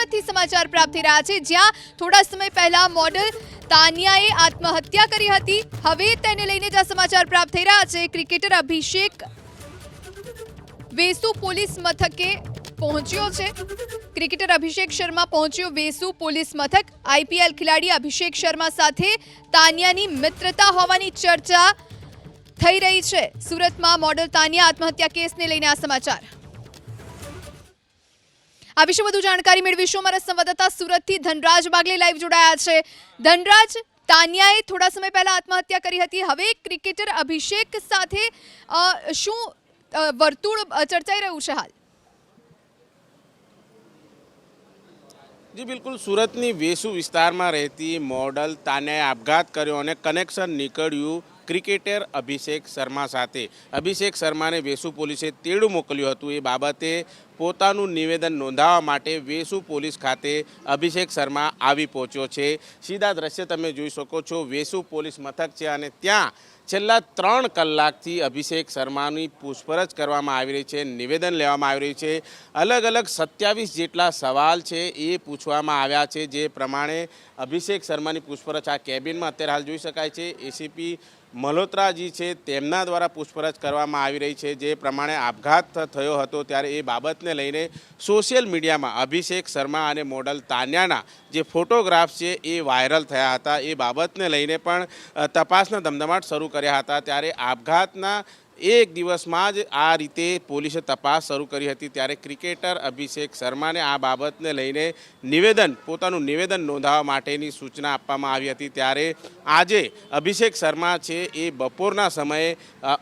સુરતથી સમાચાર પ્રાપ્ત થઈ રહ્યા છે. જ્યાં થોડા સમય પહેલા મોડલ તાનિયાએ આત્મહત્યા કરી હતી. હવે તેને લઈને જ સમાચાર પ્રાપ્ત થઈ રહ્યા છે. ક્રિકેટર અભિષેક વેસુ પોલીસ મથકે પહોંચ્યો છે. ક્રિકેટર અભિષેક શર્મા પહોંચ્યો. વેસુ પોલીસ મથક આઈપીએલ ખેલાડી અભિષેક શર્મા સાથે તાનિયાની મિત્રતા હોવાની ચર્ચા થઈ રહી છે. સુરતમાં મોડલ તાનિયા આત્મહત્યા કેસને લઈને આ સમાચાર. આ વિશે વધુ જાણકારી મેળવીશું. અમારા સંવાદદાતા સુરતથી ધનરાજ બાગલે લાઈવ જોડાયા છે. ધનરાજ, તાનિયાએ થોડા સમય પહેલા આત્મહત્યા કરી હતી. હવે ક્રિકેટર અભિષેક સાથે શું વર્તુળ ચર્ચાઈ રહ્યું છે હાલ? જી, બિલકુલ. સુરતની વેસુ વિસ્તારમાં રહેતી મોડલ તાને આપઘાત કર્યો અને કનેક્શન નીકળ્યું ક્રિકેટર અભિષેક શર્મા સાથે. અભિષેક શર્માને વેસુ પોલીસે તેડું મોકલ્યું હતું. એ બાબતે પોતાનું નિવેદન નોંધાવવા માટે વેસુ પોલીસ ખાતે અભિષેક શર્મા આવી પહોંચ્યો છે. સીધા દ્રશ્ય તમે જોઈ શકો છો. વેસુ પોલીસ મથક છે અને ત્યાં છેલ્લા ત્રણ કલાકથી અભિષેક શર્માની પૂછપરછ કરવામાં આવી રહી છે, નિવેદન લેવામાં આવી રહ્યું છે. અલગ અલગ સત્યાવીસ જેટલા સવાલ છે એ પૂછવામાં આવ્યા છે, જે પ્રમાણે અભિષેક શર્માની પૂછપરછ આ કેબિનમાં અત્યારે હાલ જોઈ શકાય છે. એસીપી મલ્હોત્રાજી છે, તેમના દ્વારા પૂછપરછ કરવામાં આવી રહી છે. જે પ્રમાણે આપઘાત થયો હતો ત્યારે એ બાબતને લઈને સોશિયલ મીડિયામાં અભિષેક શર્મા અને મોડલ તાન્યાના જે ફોટોગ્રાફ્સ છે, એ વાયરલ થયા હતા. એ બાબતને લઈને પણ તપાસના ધમધમાટ શરૂ કર્યા હતા. ત્યારે આપઘાતના એક દિવસમાં જ આ રીતે પોલીસે તપાસ શરૂ કરી હતી ત્યારે ક્રિકેટર અભિષેક શર્માને આ બાબતને લઈને નિવેદન, પોતાનું નિવેદન નોંધાવવા માટેની સૂચના આપવામાં આવી હતી. ત્યારે આજે અભિષેક શર્મા છે એ બપોરના સમયે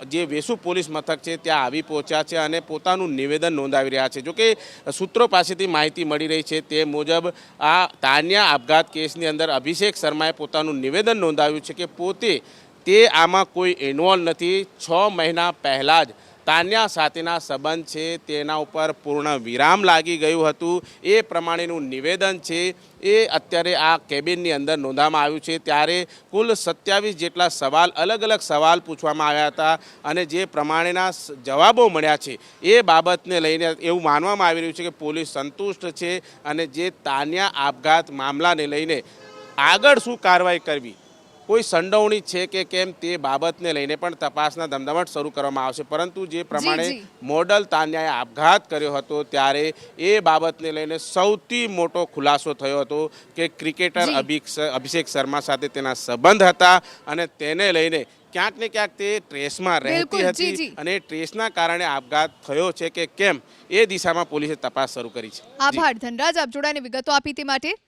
જે વેસુ પોલીસ મથક છે ત્યાં આવી પહોંચ્યા છે અને પોતાનું નિવેદન નોંધાવી રહ્યા છે. જોકે સૂત્રો પાસેથી માહિતી મળી રહી છે તે મુજબ આ તાન્યા આપઘાત કેસની અંદર અભિષેક શર્માએ પોતાનું નિવેદન નોંધાવ્યું છે કે પોતે તે આમાં કોઈ ઇન્વોલ્વ નથી. છ મહિના પહેલાં જ તાન્યા સાથેના સંબંધ છે, તેના ઉપર પૂર્ણ વિરામ લાગી ગયું હતું. એ પ્રમાણેનું નિવેદન છે, એ અત્યારે આ કેબિનની અંદર નોંધવામાં આવ્યું છે. ત્યારે કુલ સત્યાવીસ જેટલા સવાલ અલગ અલગ સવાલ પૂછવામાં આવ્યા હતા અને જે પ્રમાણેના જવાબો મળ્યા છે, એ બાબતને લઈને એવું માનવામાં આવી રહ્યું છે કે પોલીસ સંતુષ્ટ છે અને જે તાન્યા આપઘાત મામલાને લઈને આગળ શું કાર્યવાહી કરવી કોઈ સંડોવણી છે કે કેમ તે બાબતને લઈને પણ તપાસના ધમધમાટ શરૂ કરવામાં આવશે. પરંતુ જે પ્રમાણે મોડલ તાન્યાએ આપઘાત કર્યો હતો ત્યારે એ બાબતને લઈને સૌથી મોટો ખુલાસો થયો હતો કે ક્રિકેટર અભિષેક શર્મા સાથે તેના સંબંધ હતા અને તેને લઈને ક્યાંક ને ક્યાંક તે ટ્રેસમાં રહેતી હતી અને ટ્રેસના કારણે આપઘાત થયો છે કે કેમ એ દિશામાં પોલીસે તપાસ શરૂ કરી છે. આભાર ધનરાજ આપ જોડાને વિગતો આપી તે માટે